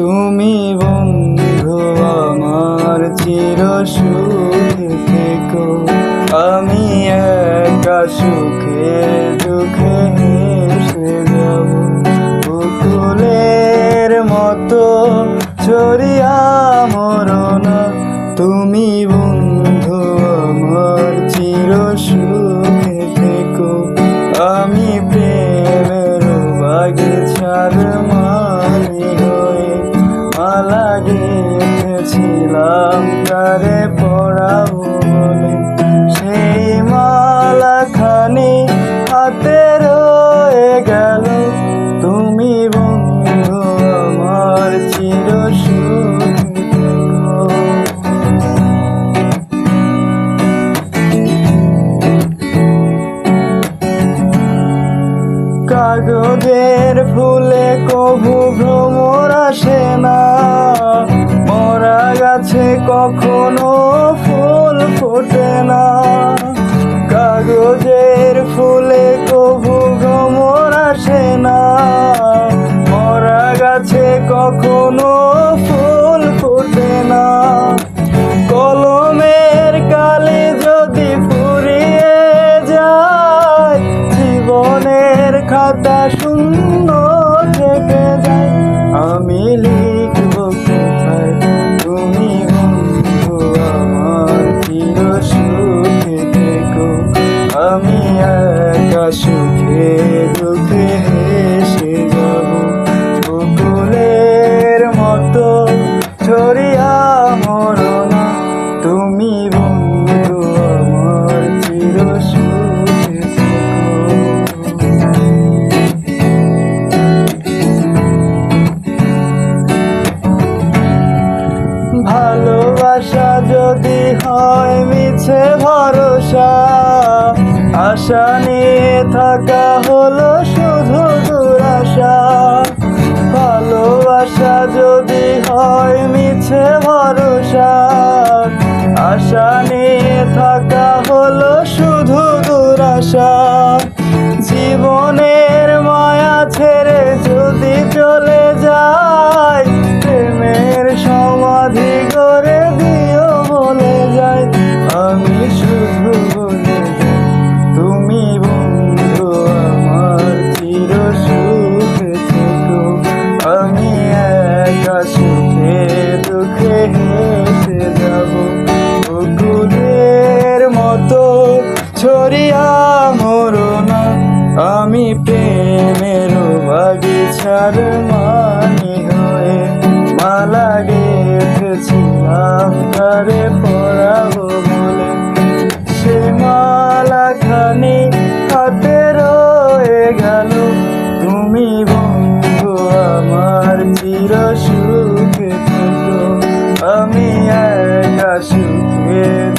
তুমি বন্ধু আমার চির সুখে থেকো। আমি একা সুখে দুঃখে হেসে যাব। পুতুলের মতো ছড়িয়া মরনা তুমি বন্ধু গেঁথেছিলাম তারে কখনো ফুল ফোটে না। কাগজের সুখে থেকো। আমি একা যদি হয় মিছে ভরসা, আশা নিয়ে থাকা হলো শুধু দুরাশা। ভালোবাসা যদি হয় মিছে ভরসা, আশা নিয়ে থাকা হলো শুধু দুরাশা। জীবনের মায়া ছেড়ে দুঃখে হেসে যাব। বকুলের মতো ছড়িয়া মরনা আমি প্রেমের বাগিচার মানি হয়ে। মালা গেঁথেছিলাম তারে পড়াবো বলে। সে মালা খানি হাতে রয়ে গেল। তুমি সুখে থেকো আমি একা সুখে